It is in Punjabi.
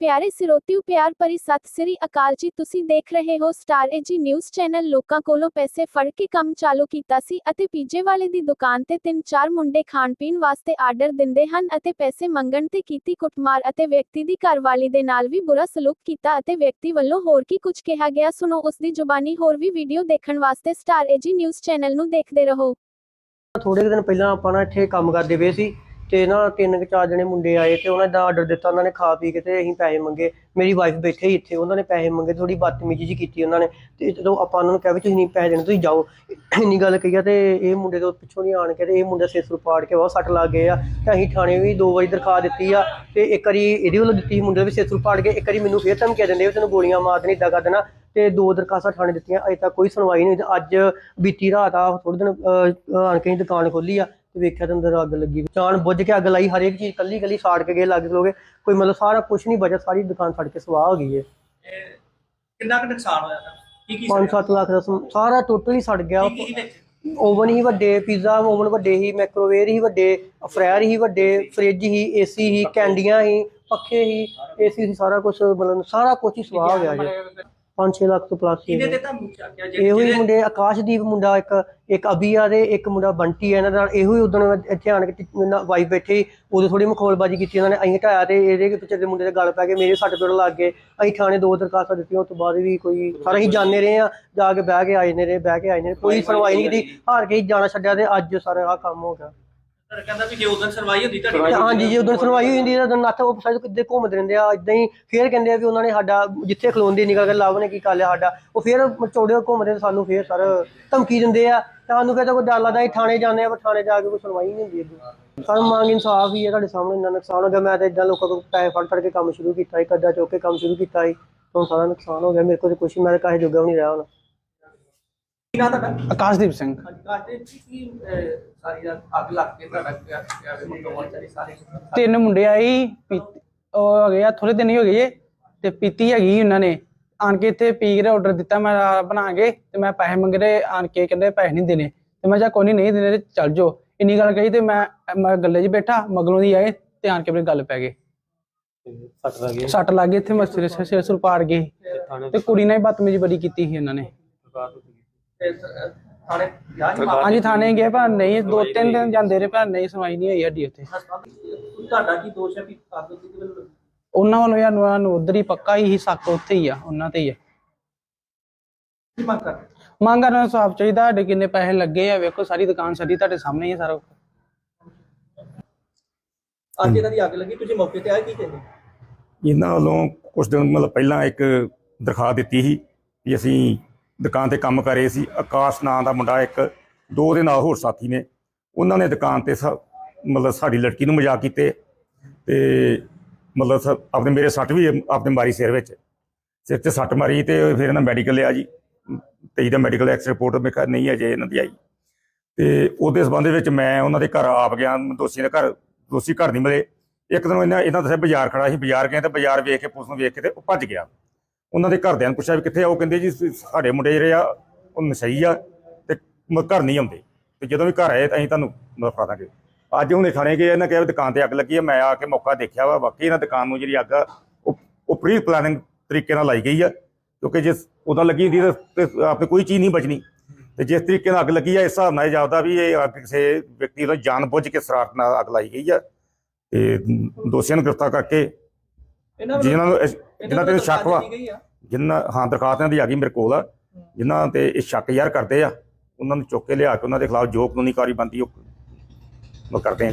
ਪਿਆਰੇ ਸਿਰੋਤਿਓ ਪਿਆਰ ਭਰੀ ਸਤਿ ਸ੍ਰੀ ਅਕਾਲ ਜੀ। ਤੁਸੀਂ ਦੇਖ ਰਹੇ ਹੋ ਸਟਾਰ ਏਜੀ ਨਿਊਜ਼ ਚੈਨਲ ਲੋਕਾਂ ਕੋਲੋਂ ਪੈਸੇ ਫੜ ਕੇ ਕੰਮ ਚਾਲੂ ਕੀਤਾ ਸੀ ਅਤੇ ਪੀਜੇ ਵਾਲੇ ਦੀ ਦੁਕਾਨ ਤੇ ਤਿੰਨ ਚਾਰ ਮੁੰਡੇ ਖਾਣ ਪੀਣ ਵਾਸਤੇ ਆਰਡਰ ਦਿੰਦੇ ਹਨ ਅਤੇ ਪੈਸੇ ਮੰਗਣ ਤੇ ਕੀਤੀ ਕੁੱਟਮਾਰ ਅਤੇ ਵਿਅਕਤੀ ਦੀ ਘਰਵਾਲੀ ਦੇ ਨਾਲ ਵੀ ਬੁਰਾ ਸਲੂਕ ਕੀਤਾ ਅਤੇ ਵਿਅਕਤੀ ਵੱਲੋਂ ਹੋਰ ਕੀ ਕੁਝ ਕਿਹਾ ਗਿਆ। ਸੁਣੋ, ਉਸ ਦੀ ਜ਼ੁਬਾਨੀ ਹੋਰ ਵੀ ਵੀਡੀਓ ਦੇਖਣ ਵਾਸਤੇ ਸਟਾਰ ਏਜੀ ਨਿਊਜ਼ ਚੈਨਲ ਨੂੰ ਦੇਖਦੇ ਰਹੋ। ਥੋੜੇ ਦਿਨ ਪਹਿਲਾਂ ਆਪਾਂ ਨਾ ਇੱਥੇ ਕੰਮ ਕਰਦੇ ਪਏ ਸੀ। ਤੇ ਨਾ ਤਿੰਨ ਕੁ ਚਾਰ ਜਣੇ ਮੁੰਡੇ ਆਏ ਤੇ ਉਹਨਾਂ ਦਾ ਆਰਡਰ ਦਿੱਤਾ, ਉਹਨਾਂ ਨੇ ਖਾ ਪੀ ਕੇ ਤੇ ਅਸੀਂ ਪੈਸੇ ਮੰਗੇ। ਮੇਰੀ ਵਾਈਫ ਬੈਠੇ ਹੀ ਇੱਥੇ, ਉਹਨਾਂ ਨੇ ਪੈਸੇ ਮੰਗੇ ਥੋੜੀ ਬਦਤਮੀਜ਼ੀ ਜੀ ਕੀਤੀ ਉਹਨਾਂ ਨੇ। ਤੇ ਜਦੋਂ ਆਪਾਂ ਉਹਨਾਂ ਨੂੰ ਕਿਹਾ ਵੀ ਤੁਸੀਂ ਨਹੀਂ ਪੈਸੇ ਦੇਣੇ, ਤੁਸੀਂ ਜਾਓ। ਇੰਨੀ ਗੱਲ ਕਹੀ ਆ ਤੇ ਇਹ ਮੁੰਡੇ ਤੋਂ ਪਿੱਛੋਂ ਨਹੀਂ ਆਣ ਕੇ ਤੇ ਇਹ ਮੁੰਡਾ ਸਿਰ ਸੁਰ ਪਾੜ ਕੇ ਬਹੁਤ ਸੱਟ ਲੱਗ ਗਏ ਆ। ਤੇ ਅਸੀਂ ਥਾਣੇ ਵੀ ਦੋ ਵਾਰੀ ਦਰਖਾਸਤ ਦਿੱਤੀ ਆ ਤੇ ਇੱਕ ਵਾਰੀ ਇਹਦੇ ਵੱਲੋਂ ਦਿੱਤੀ ਮੁੰਡੇ ਵੀ ਸਿਰ ਸੁਰ ਪਾੜ ਕੇ, ਇੱਕ ਵਾਰੀ ਮੈਨੂੰ ਫੇਰ ਧਮਕੀਆਂ ਦਿੰਦੇ ਵੀ ਤੈਨੂੰ ਗੋਲੀਆਂ ਮਾਰ ਦੇਣੀ ਏਦਾਂ ਕਰ ਦੇਣਾ। ਤੇ ਦੋ ਦਰਖਾਸਤਾਂ ਥਾਣੇ ਦਿੱਤੀਆਂ ਅਜੇ ਤੱਕ ਕੋਈ ਸੁਣਵਾਈ ਨਹੀਂ ਅੱਜ ਬੀਤੀ ਰਾਤ ਆ ਥੋੜੇ ਦਿਨ ਆਣ ਕੇ ਦੁਕਾਨ ਖੋਲੀ ਆ ਤੇ ਵੇਖਿਆ ਤੇ ਅੰਦਰ ਅੱਗ ਲੱਗੀ ਜਾਣ ਬੁੱਝ ਕੇ ਅੱਗ ਲਾਈ ਹਰੇਕ ਚੀਜ਼ ਕੱਲੀ ਕੱਲੀ ਸਾੜ ਕੇ ਗਏ ਲੱਗ ਲੋਗੇ ਕੋਈ ਮਤਲਬ ਸਾਰਾ ਕੁਝ ਨਹੀਂ ਬਚਿਆ ਸਾਰੀ ਦੁਕਾਨ ਸੜ ਕੇ ਸਵਾਹ ਹੋ ਗਈ ਹੈ ਕਿੰਨਾ ਕੁ ਨੁਕਸਾਨ ਹੋਇਆ ਕੀ ਕੀ 5-7 ਲੱਖ ਦਾ ਸਾਰਾ ਟੋਟਲ ਹੀ ਸੜ ਗਿਆ। ਓਵਨ ਹੀ ਵੱਡੇ ਪੀਜ਼ਾ ਓਵਨ ਵੱਡੇ ਹੀ ਮਾਈਕ੍ਰੋਵੇਵ ਹੀ ਵੱਡੇ ਫਰਾਇਰ ਹੀ ਵੱਡੇ ਫ੍ਰਿਜ ਹੀ ਏਸੀ ਹੀ ਕੈਂਡੀਆਂ ਹੀ ਪੱਖੇ ਹੀ ਏਸੀ ਸਾਰਾ ਕੁਝ ਮਤਲਬ ਸਾਰਾ ਕੁਝ ਹੀ ਸਵਾਹ ਹੋ ਗਿਆ ਜੀ। 5-6 ਲੱਖ ਤੋਂ ਪਲੱਸ ਹੀ ਇਹਦੇ। ਤੇ ਤਾਂ ਮੁੱਖਿਆ ਗਿਆ ਇਹੋ ਹੀ ਮੁੰਡੇ ਆਕਾਸ਼ਦੀਪ ਮੁੰਡਾ ਇੱਕ ਇੱਕ ਅਬੀ ਆ ਦੇ ਇੱਕ ਮੁੰਡਾ ਬੰਟੀ ਇਹਨਾਂ ਨਾਲ। ਇਹੋ ਹੀ ਉਦੋਂ ਇੱਥੇ ਆਣ ਕੇ ਵਾਈਫ ਬੈਠੇ ਉਦੋਂ ਥੋੜੀ ਮਖੌਲਬਾਜ਼ੀ ਕੀਤੀ ਇਹਨਾਂ ਨੇ। ਅਸੀਂ ਹਟਾਇਆ ਤੇ ਇਹਦੇ ਪਿੱਛੇ ਦੇ ਮੁੰਡੇ ਦੇ ਗਲ ਪੈ ਗਏ। ਮੇਰੇ ਸੱਟ ਪੇੜ ਲੱਗ ਗਏ। ਅਸੀਂ ਥਾਣੇ ਦੋ ਦਰਖਾਸਤਾਂ ਦਿੱਤੀਆਂ। ਉਸ ਤੋਂ ਬਾਅਦ ਵੀ ਕੋਈ ਸਾਰਾ ਹੀ ਜਾਣੇ ਰਹੇ ਆ ਜਾ ਕੇ ਬਹਿ ਕੇ ਆਏ ਨੇ ਰਹੇ ਬਹਿ ਕੇ ਆਏ ਨੇ। ਕੋਈ ਸੁਣਵਾਈ ਨਹੀਂ ਕੀਤੀ। ਹਾਰ ਕੇ ਹੀ ਜਾਣਾ ਛੱਡਿਆ ਤੇ ਅੱਜ ਸਾਰਾ ਆ ਕੰਮ ਹੋ ਗਿਆ। ਕਹਿੰਦਾ ਵੀ ਜੇ ਉਦੋਂ ਸਰਵਾਈ ਹੁੰਦੀ ਤੁਹਾਡੀ ਹਾਂਜੀ ਜੇ ਉਦੋਂ ਸੁਣਵਾਈ ਹੋਈ ਹੁੰਦੀ ਤਾਂ ਨੱਥ ਉਹ ਸਾਈਡ ਕਿੱਦੇ ਘੁੰਮਦੇ ਰਹਿੰਦੇ ਆ ਇਦਾਂ ਹੀ ਫੇਰ ਕਹਿੰਦੇ ਆ ਵੀ ਉਹਨਾਂ ਨੇ ਸਾਡਾ ਜਿੱਥੇ ਖਲੋਂਦੇ ਨਿਕਲ ਕੇ ਨੇ ਕੀ ਕਰ ਲਿਆ ਸਾਡਾ ਉਹ ਫੇਰ ਚੌੜੇ ਘੁੰਮਦੇ ਤੇ ਸਾਨੂੰ ਫੇਰ ਸਰ ਧਮਕੀ ਦਿੰਦੇ ਆ ਤਾਂ ਸਾਨੂੰ ਕਹਿੰਦਾ ਕੋਈ ਡਰ ਲੱਗਦਾ ਅਸੀਂ ਥਾਣੇ ਜਾਂਦੇ ਆ ਪਰ ਥਾਣੇ ਜਾ ਕੇ ਕੋਈ ਸੁਣਵਾਈ ਨਹੀਂ ਹੁੰਦੀ ਇੱਦਾਂ ਸਾਨੂੰ ਮੰਗ ਇਨਸਾਫ ਹੀ ਹੈ ਤੁਹਾਡੇ ਸਾਹਮਣੇ ਇੰਨਾ ਨੁਕਸਾਨ ਹੋ ਗਿਆ ਮੈਂ ਤਾਂ ਇਦਾਂ ਲੋਕਾਂ ਤੋਂ ਪੈਸੇ ਫੜ ਫੜ ਕੇ ਕੰਮ ਸ਼ੁਰੂ ਕੀਤਾ ਸੀ ਕਰਜ਼ਾ ਚੁੱਕ ਕੇ ਕੰਮ ਸ਼ੁਰੂ ਕੀਤਾ ਸੀ ਹੁਣ ਸਾਰਾ ਨੁਕਸਾਨ ਹੋ ਗਿਆ ਮੇਰੇ ਕੋਲ ਕੁਛ ਮੈਂ ਕਾਹੇ ਜੋਗਾ ਵੀ ਨਹੀਂ ਰਿਹਾ ਹੁਣ। ਕੀ ਨਾ ਤੁਹਾਡਾ? ਆਕਾਸ਼ਦੀਪ ਸਿੰਘ। ਅੱਜ ਦੇ ਕੀ ਅਹ, ਸਾਰੀ ਰਾਤ ਅੱਗ ਲੱਗ ਕੇ ਤੁਹਾਡਾ ਕਿਆ ਕਿਆ ਮੰਗਵਾਉਣ ਚਾਰੀ ਸਾਰੇ ਤਿੰਨ ਮੁੰਡੇ ਆਏ ਪੀ- ਉਹ ਹੈਗੇ ਆ ਥੋੜੇ ਦਿਨ ਹੀ ਹੋ ਗਏ ਜੇ ਤੇ ਪੀਤੀ ਹੈਗੀ ਉਹਨਾਂ ਨੇ। ਆਣ ਕੇ ਇੱਥੇ ਪੀ ਕੇ ਆਰਡਰ ਦਿੱਤਾ ਮੈਂ ਬਣਾ ਕੇ ਤੇ ਮੈਂ ਪੈਸੇ ਮੰਗ ਰਹੇ ਆਣ ਕੇ ਕਹਿੰਦੇ ਪੈਸੇ ਨਹੀਂ ਦੇਣੇ। ਤੇ ਮੈਂ ਜਾ ਕੋਈ ਨਹੀਂ ਦੇਣੇ ਤੇ ਚੱਲ ਜਾਓ। ਇੰਨੀ ਗੱਲ ਕਹੀ ਤੇ ਮੈਂ ਮੈਂ ਗੱਲੇ 'ਚ ਬੈਠਾ ਮਗਲੋਂ ਦੀ ਆਏ ਤੇ ਆਣ ਕੇ ਆਪਣੀ ਗੱਲ ਪੈ ਗਏ। ਸੱਟ ਲੱਗ ਗਈ। ਇੱਥੇ ਮਸਰੇ ਸਿਰ ਸੁਰ ਪਾੜ ਗਏ ਤੇ ਕੁੜੀ ਨੇ ਬਦਤਮੀਜ਼ੀ ਬੜੀ ਕੀਤੀ ਸੀ ਉਹਨਾਂ ਨੇ ਤੇ, ਅਹ, ਥਾਣੇ ਗਿਆ ਸੀ ਹਾਂਜੀ ਥਾਣੇ ਗਏ ਪਰ ਨਹੀਂ ਦੋ ਤਿੰਨ ਦਿਨ ਜਾਂਦੇ ਰਹੇ ਪਰ ਨਹੀਂ ਸੁਣਵਾਈ ਨਹੀਂ ਹੋਈ ਸਾਡੀ ਉੱਥੇ। ਤੁਹਾਡਾ ਕੀ ਦੋਸ਼ ਹੈ ਵੀ ਕਿਹਦੇ ਵੱਲੋਂ ਲੱਗੀ? ਉਹਨਾਂ ਵੱਲੋਂ ਯਾਰ ਨੂੰ ਉਧਰ ਹੀ ਪੱਕਾ ਹੀ ਸੱਕ ਉੱਥੇ ਹੀ ਆ ਉਹਨਾਂ ਤੇ ਹੀ ਆ। ਕੀ ਮੰਗ ਕਰਦੇ? ਮੰਗ ਕਰਨ ਨੂੰ ਸਾਫ਼ ਚਾਹੀਦਾ ਸਾਡੇ ਕਿੰਨੇ ਪੈਸੇ ਲੱਗੇ ਆ ਵੇਖੋ ਸਾਰੀ ਦੁਕਾਨ ਸਾਡੀ ਤੁਹਾਡੇ ਸਾਹਮਣੇ ਹੀ ਆ ਸਾਰਾ ਕੁਛ। ਅੱਜ ਇਹਨਾਂ ਦੀ ਅੱਗ ਲੱਗੀ ਤੁਸੀਂ ਮੌਕੇ ਤੇ ਆਏ ਕੀ ਕਹਿੰਦੇ? ਇਹਨਾਂ ਵੱਲੋਂ ਕੁਝ ਦਿਨ ਮਤਲਬ ਪਹਿਲਾਂ ਇੱਕ ਦਰਖਾਸਤ ਦਿੱਤੀ ਸੀ ਕਿ ਅਸੀਂ ਦੁਕਾਨ ਤੇ ਕੰਮ ਕਰ ਰਹੇ ਸੀ। ਆਕਾਸ਼ ਨਾਂ ਦਾ ਮੁੰਡਾ ਇੱਕ, ਦੋ ਦੇ ਨਾਲ ਹੋਰ ਸਾਥੀ ਨੇ। ਉਹਨਾਂ ਨੇ ਦੁਕਾਨ ਤੇ ਸਾ- ਮਤਲਬ ਸਾਡੀ ਲੜਕੀ ਨੂੰ ਮਜ਼ਾਕ ਕੀਤੇ ਤੇ ਮਤਲਬ ਸ- ਆਪਣੇ ਮੇਰੇ ਸੱਟ ਵੀ ਆਪਣੇ ਮਾਰੀ ਸਿਰ ਵਿੱਚ। ਸਿਰ ਤੇ ਸੱਟ ਮਾਰੀ ਤੇ ਫਿਰ ਇਹਨਾਂ ਮੈਡੀਕਲ ਲਿਆ ਜੀ। ਤੇਈ ਦਾ ਮੈਡੀਕਲ ਐਕਸ ਰਿਪੋਰਟ ਮੇਰੇ ਖਿਆਲ ਨਹੀਂ ਅਜੇ ਇਹਨਾਂ ਦੀ ਆਈ। ਤੇ ਉਹਦੇ ਸਬੰਧ ਵਿੱਚ ਮੈਂ ਉਹਨਾਂ ਦੇ ਘਰ ਆਪ ਗਿਆ। ਦੋਸ਼ੀ ਦੇ ਘਰ, ਦੋਸ਼ੀ ਘਰ ਨਹੀਂ ਮਿਲੇ। ਇੱਕ ਦਿਨ ਇਹਨਾਂ ਇਹਨਾਂ ਦੱਸਿਆ ਬਾਜ਼ਾਰ ਖੜਾ ਸੀ। ਬਾਜ਼ਾਰ ਗਏ ਤੇ ਬਾਜ਼ਾਰ ਵੇਖ ਕੇ, ਪੁਲਿਸ ਨੂੰ ਵੇਖ ਕੇ ਤੇ ਉਹ ਭੱਜ ਗਿਆ। ਉਹਨਾਂ ਦੇ ਘਰਦਿਆਂ ਨੂੰ ਪੁੱਛਿਆ ਵੀ ਕਿੱਥੇ ਆ ਉਹ ਕਹਿੰਦੇ ਜੀ ਸਾਡੇ ਮੁੰਡੇ ਜਿਹੜੇ ਆ ਉਹ ਨਸ਼ਈ ਆ ਤੇ ਮ- ਘਰ ਨਹੀਂ ਆਉਂਦੇ। ਤੇ ਜਦੋਂ ਵੀ ਘਰ ਆਏ ਤਾਂ ਅਸੀਂ ਤੁਹਾਨੂੰ ਮਤਲਬ ਦਾਂਗੇ। ਅੱਜ ਹੁਣੇ ਖਾਣੇ ਗਏ ਇਹਨਾਂ ਕਿਹਾ ਵੀ ਦੁਕਾਨ ਤੇ ਅੱਗ ਲੱਗੀ ਆ ਮੈਂ ਆ ਕੇ ਮੌਕਾ ਦੇਖਿਆ ਵਾ ਵਾਕਈ ਇਹਨਾਂ ਦੁਕਾਨ ਨੂੰ ਜਿਹੜੀ ਅੱਗ ਆ ਉਹ ਉਹ ਪ੍ਰੀ ਪਲਾਨਿੰਗ ਤਰੀਕੇ ਨਾਲ ਲਾਈ ਗਈ ਆ ਕਿਉਂਕਿ ਜੇ ਉਦੋਂ ਲੱਗੀ ਹੁੰਦੀ ਤਾਂ- ਤੇ ਆਪੇ ਕੋਈ ਚੀਜ਼ ਨਹੀਂ ਬਚਣੀ। ਤੇ ਜਿਸ ਤਰੀਕੇ ਨਾਲ ਅੱਗ ਲੱਗੀ ਆ ਇਸ ਹਿਸਾਬ ਨਾਲ ਇਹ ਜਾਪਦਾ ਵੀ ਇਹ ਅੱਗ ਕਿਸੇ ਵਿਅਕਤੀ ਵੱਲੋਂ ਜਾਣ ਬੁੱਝ ਕੇ ਸਰਾਰਤ ਨਾਲ ਅੱਗ ਲਾਈ ਗਈ ਆ। ਤੇ ਦੋਸ਼ੀਆਂ ਨੂੰ ਗ੍ਰਿਫਤਾਰ ਕਰਕੇ ਇਹਨਾਂ ਜਿਨ੍ਹਾਂ ਨੂੰ ਇਸ- ਜਿਨ੍ਹਾਂ ਤੇ ਸ਼ੱਕ ਵਾ ਜਿਨ੍ਹਾਂ ਹਾਂ ਦਰਖਾਸਤਾਂ ਦੀ ਆ ਗਈ ਮੇਰੇ ਕੋਲ ਆ ਜਿਨ੍ਹਾਂ ਤੇ ਇਹ ਸ਼ੱਕ ਯਾਰ ਕਰਦੇ ਆ ਉਹਨਾਂ ਨੂੰ ਚੁੱਕ ਕੇ ਲਿਆ ਕੇ ਉਹਨਾਂ ਦੇ ਖਿਲਾਫ ਜੋ ਕਾਨੂੰਨੀ ਕਾਰਵਾਈ ਬਣਦੀ ਉਹ ਕਰਦੇ ਆ।